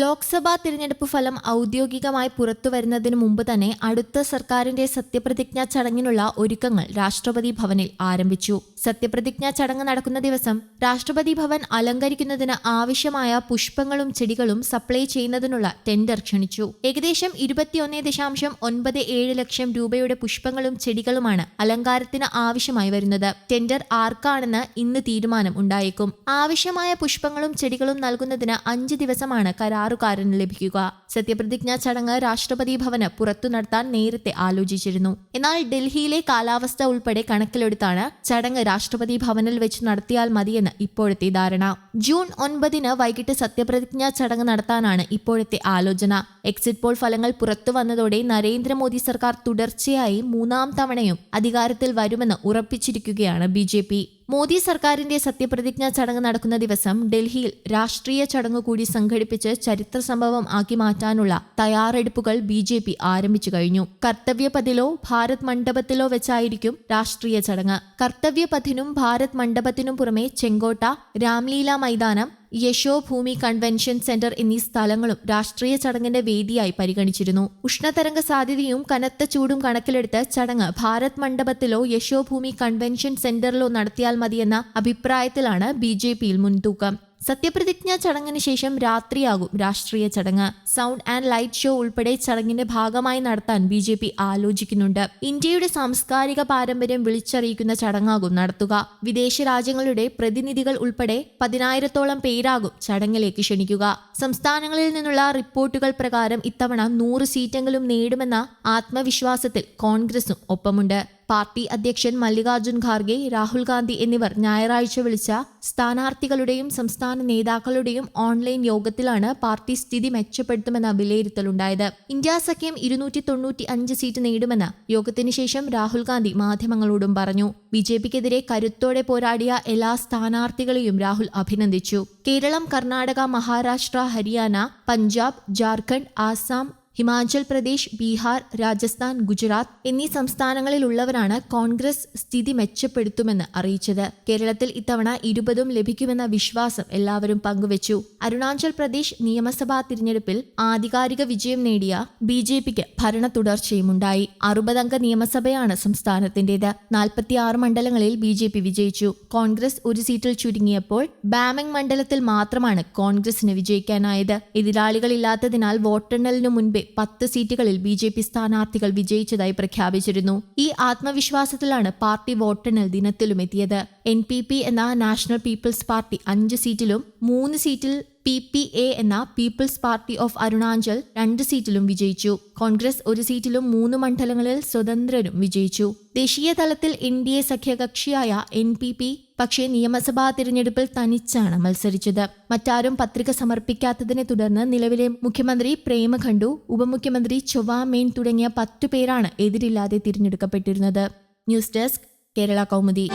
ലോക്സഭാ തിരഞ്ഞെടുപ്പ് ഫലം ഔദ്യോഗികമായി പുറത്തുവരുന്നതിന് മുമ്പ് തന്നെ അടുത്ത സർക്കാരിന്റെ സത്യപ്രതിജ്ഞാ ചടങ്ങിനുള്ള ഒരുക്കങ്ങൾ രാഷ്ട്രപതി ഭവനിൽ ആരംഭിച്ചു. സത്യപ്രതിജ്ഞാ ചടങ്ങ് നടക്കുന്ന ദിവസം രാഷ്ട്രപതി ഭവൻ അലങ്കരിക്കുന്നതിന് ആവശ്യമായ പുഷ്പങ്ങളും ചെടികളും സപ്ലൈ ചെയ്യുന്നതിനുള്ള ടെൻഡർ ക്ഷണിച്ചു. ഏകദേശം ഇരുപത്തിയൊന്ന് ദശാംശം ഒൻപത് ഏഴ് ലക്ഷം രൂപയുടെ പുഷ്പങ്ങളും ചെടികളുമാണ് അലങ്കാരത്തിന് ആവശ്യമായി വരുന്നത്. ടെൻഡർ ആർക്കാണെന്ന് ഇന്ന് തീരുമാനം ഉണ്ടായേക്കും. ആവശ്യമായ പുഷ്പങ്ങളും ചെടികളും നൽകുന്നതിന് അഞ്ച് ദിവസമാണ് കരാറുകാരന് ലഭിക്കുക. സത്യപ്രതിജ്ഞാ ചടങ്ങ് രാഷ്ട്രപതി ഭവന് പുറത്തു നടത്താൻ നേരത്തെ ആലോചിച്ചിരുന്നു. എന്നാൽ ഡൽഹിയിലെ കാലാവസ്ഥ ഉൾപ്പെടെ കണക്കിലെടുത്താണ് ചടങ്ങ് രാഷ്ട്രപതി ഭവനിൽ വെച്ച് നടത്തിയാൽ മതിയെന്ന് ഇപ്പോഴത്തെ ധാരണ. ജൂൺ ഒൻപതിന് വൈകിട്ട് സത്യപ്രതിജ്ഞാ ചടങ്ങ് നടത്താനാണ് ഇപ്പോഴത്തെ ആലോചന. എക്സിറ്റ് പോൾ ഫലങ്ങൾ പുറത്തു വന്നതോടെ നരേന്ദ്രമോദി സർക്കാർ തുടർച്ചയായി മൂന്നാം തവണയും അധികാരത്തിൽ വരുമെന്ന് ഉറപ്പിച്ചിരിക്കുകയാണ് ബി മോദി സർക്കാരിന്റെ സത്യപ്രതിജ്ഞാ ചടങ്ങ് നടക്കുന്ന ദിവസം ഡൽഹിയിൽ രാഷ്ട്രീയ ചടങ്ങ് കൂടി സംഘടിപ്പിച്ച് ചരിത്ര സംഭവം ആക്കി മാറ്റാനുള്ള തയ്യാറെടുപ്പുകൾ ബി ജെ പി ആരംഭിച്ചു കഴിഞ്ഞു. കർത്തവ്യപഥിലോ ഭാരത് മണ്ഡപത്തിലോ വെച്ചായിരിക്കും രാഷ്ട്രീയ ചടങ്ങ്. കർത്തവ്യപഥിനും ഭാരത് മണ്ഡപത്തിനും പുറമെ ചെങ്കോട്ട രാംലീല മൈതാനം യശോഭൂമി കൺവെൻഷൻ സെന്റർ എന്നീ സ്ഥലങ്ങളും രാഷ്ട്രീയ ചടങ്ങിന്റെ വേദിയായി പരിഗണിച്ചിരുന്നു. ഉഷ്ണതരംഗ സാധ്യതയും കനത്ത ചൂടും കണക്കിലെടുത്ത് ചടങ്ങ് ഭാരത് മണ്ഡപത്തിലോ യശോഭൂമി കൺവെൻഷൻ സെന്ററിലോ നടത്തിയാൽ മതിയെന്ന അഭിപ്രായത്തിലാണ് ബി ജെ പിയിൽ മുൻതൂക്കം. സത്യപ്രതിജ്ഞാ ചടങ്ങിന് ശേഷം രാത്രിയാകും. രാഷ്ട്രീയ ചടങ്ങ്. സൗണ്ട് ആൻഡ് ലൈറ്റ് ഷോ ഉൾപ്പെടെ ചടങ്ങിന്റെ ഭാഗമായി നടത്താൻ ബി ജെ പി ആലോചിക്കുന്നുണ്ട്. ഇന്ത്യയുടെ സാംസ്കാരിക പാരമ്പര്യം വിളിച്ചറിയിക്കുന്ന ചടങ്ങാകും നടത്തുക. വിദേശ രാജ്യങ്ങളുടെ പ്രതിനിധികൾ ഉൾപ്പെടെ പതിനായിരത്തോളം പേരാകും ചടങ്ങിലേക്ക് ക്ഷണിക്കുക. സംസ്ഥാനങ്ങളിൽ നിന്നുള്ള റിപ്പോർട്ടുകൾ പ്രകാരം ഇത്തവണ നൂറ് സീറ്റെങ്കിലും നേടുമെന്ന ആത്മവിശ്വാസത്തിൽ കോൺഗ്രസും ഒപ്പമുണ്ട്. പാർട്ടി അധ്യക്ഷൻ മല്ലികാർജുൻ ഖാർഗെ രാഹുൽ ഗാന്ധി എന്നിവർ ഞായറാഴ്ച വിളിച്ച സ്ഥാനാർത്ഥികളുടെയും സംസ്ഥാന നേതാക്കളുടെയും ഓൺലൈൻ യോഗത്തിലാണ് പാർട്ടി സ്ഥിതി മെച്ചപ്പെടുത്തുമെന്ന വിലയിരുത്തലുണ്ടായത്. ഇന്ത്യ സഖ്യം ഇരുന്നൂറ്റി തൊണ്ണൂറ്റി അഞ്ച് സീറ്റ് നേടുമെന്ന് യോഗത്തിന് ശേഷം രാഹുൽ ഗാന്ധി മാധ്യമങ്ങളോടും പറഞ്ഞു. ബി ജെ പിക്കെതിരെ കരുത്തോടെ പോരാടിയ എല്ലാ സ്ഥാനാർത്ഥികളെയും രാഹുൽ അഭിനന്ദിച്ചു. കേരളം കർണാടക മഹാരാഷ്ട്ര हरियाणा पंजाब झारखंड आसाम ഹിമാചൽ പ്രദേശ് ബീഹാർ രാജസ്ഥാൻ ഗുജറാത്ത് എന്നീ സംസ്ഥാനങ്ങളിലുള്ളവരാണ് കോൺഗ്രസ് സ്ഥിതി മെച്ചപ്പെടുത്തുമെന്ന് അറിയിച്ചത്. കേരളത്തിൽ ഇത്തവണ ഇരുപതും ലഭിക്കുമെന്ന വിശ്വാസം എല്ലാവരും പങ്കുവച്ചു. അരുണാചൽ പ്രദേശ് നിയമസഭാ തിരഞ്ഞെടുപ്പിൽ ആധികാരിക വിജയം നേടിയ ബി ജെ പിക്ക് ഭരണ തുടർച്ചയുമുണ്ടായി. അറുപതംഗ നിയമസഭയാണ് സംസ്ഥാനത്തിന്റേത് നാൽപ്പത്തിയാറ് മണ്ഡലങ്ങളിൽ ബി ജെ പി വിജയിച്ചു. കോൺഗ്രസ് ഒരു സീറ്റിൽ ചുരുങ്ങിയപ്പോൾ ബാമംഗ് മണ്ഡലത്തിൽ മാത്രമാണ് കോൺഗ്രസിന് വിജയിക്കാനായത്. എതിരാളികളില്ലാത്തതിനാൽ വോട്ടെണ്ണലിനു മുൻപേ പത്ത് സീറ്റുകളിൽ ബി ജെ പി സ്ഥാനാർത്ഥികൾ വിജയിച്ചതായി പ്രഖ്യാപിച്ചിരുന്നു. ഈ ആത്മവിശ്വാസത്തിലാണ് പാർട്ടി വോട്ടെണ്ണൽ ദിനത്തിലും എത്തിയത്. എൻ പി പി എന്ന നാഷണൽ പീപ്പിൾസ് പാർട്ടി അഞ്ച് സീറ്റിലും മൂന്ന് സീറ്റിൽ പി പി എ എന്ന പീപ്പിൾസ് പാർട്ടി ഓഫ് അരുണാചൽ രണ്ട് സീറ്റിലും വിജയിച്ചു. കോൺഗ്രസ് ഒരു സീറ്റിലും മൂന്ന് മണ്ഡലങ്ങളിൽ സ്വതന്ത്രരും വിജയിച്ചു. ദേശീയ തലത്തിൽ എൻ ഡി എ സഖ്യകക്ഷിയായ എൻ പി പി പക്ഷേ നിയമസഭാ തിരഞ്ഞെടുപ്പിൽ തനിച്ചാണ് മത്സരിച്ചത്. മറ്റാരും പത്രിക സമർപ്പിക്കാത്തതിനെ തുടർന്ന് നിലവിലെ മുഖ്യമന്ത്രി പ്രേമഖണ്ഡു ഉപമുഖ്യമന്ത്രി ചൊവ്വാ മെയിൻ തുടങ്ങിയ പത്തു പേരാണ് എതിരില്ലാതെ തിരഞ്ഞെടുക്കപ്പെട്ടിരുന്നത്. News desk Kerala Kaumudi.